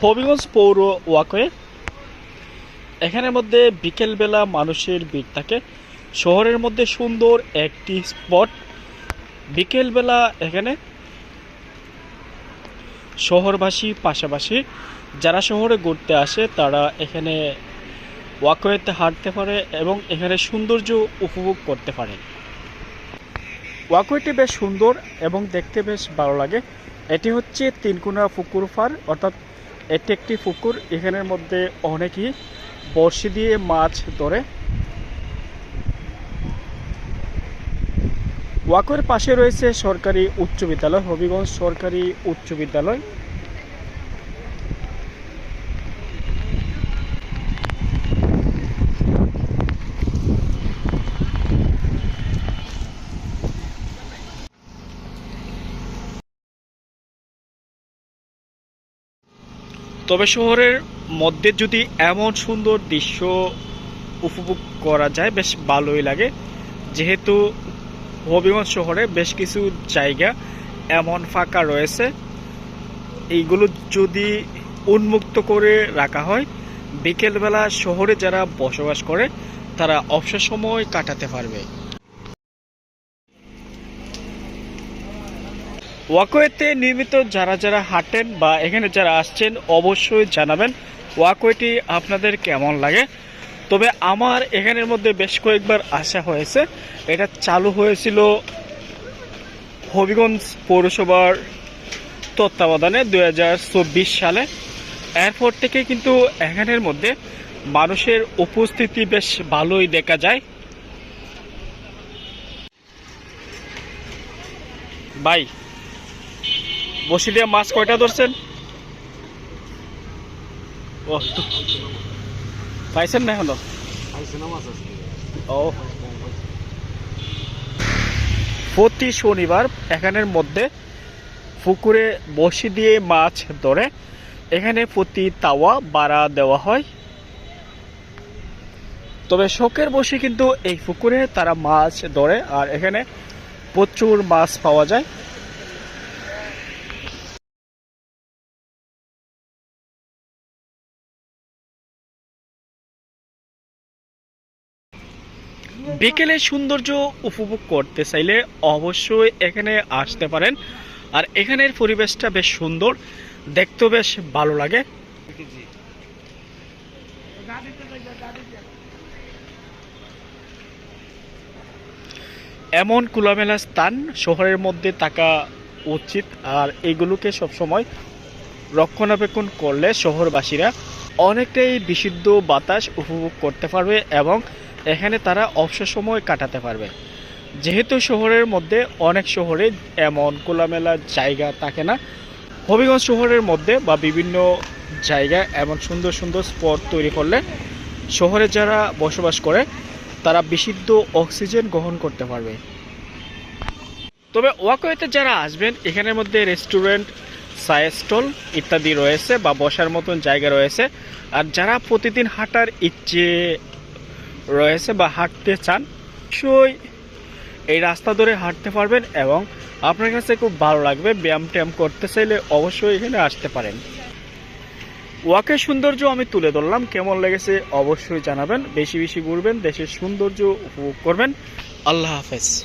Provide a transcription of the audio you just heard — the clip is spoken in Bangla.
হবিগঞ্জ পৌর ওয়াকওয়ে এখানের মধ্যে বিকেলবেলা মানুষের ভিড় থাকে। শহরের মধ্যে সুন্দর একটি স্পট। বিকেলবেলা এখানে শহরবাসী পাশাপাশি যারা শহরে ঘুরতে আসে, তারা এখানে ওয়াকওয়েতে হাঁটতে পারে এবং এখানে সৌন্দর্য উপভোগ করতে পারে। ওয়াকওয়েটি বেশ সুন্দর এবং দেখতে বেশ ভালো লাগে। এটি হচ্ছে তিনকুনা পুকুর ফার অর্থাৎ এটি একটি পুকুর, এখানের মধ্যে অনেকেই বড়শি দিয়ে মাছ ধরে। ওয়াকের পাশে রয়েছে সরকারি উচ্চ বিদ্যালয়, হবিগঞ্জ সরকারি উচ্চ বিদ্যালয়। তবে শহরের মধ্যে যদি এমন সুন্দর দৃশ্য উপভোগ করা যায়, বেশ ভালোই লাগে। যেহেতু হবিগঞ্জ শহরে বেশ কিছু জায়গা এমন ফাঁকা রয়েছে। এইগুলো যদি উন্মুক্ত করে রাখা হয়, বিকেলবেলা শহরে যারা বসবাস করে, তারা অবসর সময় কাটাতে পারবে। ওয়াকওয়েতে নিয়মিত যারা যারা হাঁটেন বা এখানে যারা আসছেন অবশ্যই জানাবেন ওয়াকওয়েটি আপনাদের কেমন লাগে। তবে আমার এখানের মধ্যে বেশ কয়েকবার আসা হয়েছে। এটা চালু হয়েছিল হবিগঞ্জ পৌরসভার তত্ত্বাবধানে দু হাজার চব্বিশ সালে। এরপর থেকে কিন্তু এখানের মধ্যে মানুষের উপস্থিতি বেশ ভালোই দেখা যায়। ভাই বসি দিয়ে মাছ কয়টা ধরছেন? পাইছেন না এখনও? ও। প্রতি শনিবার এখানের মধ্যে পুকুরে বসি দিয়ে মাছ ধরে, এখানে প্রতি তাওয়া বাড়া দেওয়া হয়। তবে শখের বসে কিন্তু এই পুকুরে তারা মাছ ধরে, আর এখানে প্রচুর মাছ পাওয়া যায়। বিকেলে সৌন্দর্য উপভোগ করতে চাইলে অবশ্যই এখানে আসতে পারেন। আর এখানের পরিবেশটা বেশ সুন্দর, দেখতেও বেশ ভালো লাগে। এমন খোলামেলা স্থান শহরের মধ্যে থাকা উচিত, আর এগুলোকে সবসময় রক্ষণাবেক্ষণ করলে শহরবাসীরা অনেকটাই বিশুদ্ধ বাতাস উপভোগ করতে পারবে এবং এখানে তারা অবসর সময় কাটাতে পারবে। যেহেতু শহরের মধ্যে অনেক শহরে এমন খোলামেলা জায়গা থাকে না, হবিগঞ্জ শহরের মধ্যে বা বিভিন্ন জায়গায় এমন সুন্দর সুন্দর স্পট তৈরি করলে শহরে যারা বসবাস করে, তারা বিশুদ্ধ অক্সিজেন গ্রহণ করতে পারবে। তবে ওয়াকওয়েতে যারা আসবেন, এখানের মধ্যে রেস্টুরেন্ট, চায়ের স্টল ইত্যাদি রয়েছে বা বসার মতন জায়গা রয়েছে। আর যারা প্রতিদিন হাঁটার ইচ্ছে রয়েছে বা হাঁটতে চান অবশ্যই এই রাস্তা ধরে হাঁটতে পারবেন এবং আপনার কাছে খুব ভালো লাগবে, ব্যায়াম ট্যায়াম করতে চাইলে অবশ্যই এখানে আসতে পারেন। ওয়াকের সৌন্দর্য আমি তুলে ধরলাম, কেমন লেগেছে অবশ্যই জানাবেন, বেশি বেশি ঘুরবেন, দেশের সৌন্দর্য উপভোগ করবেন। আল্লাহ হাফেজ।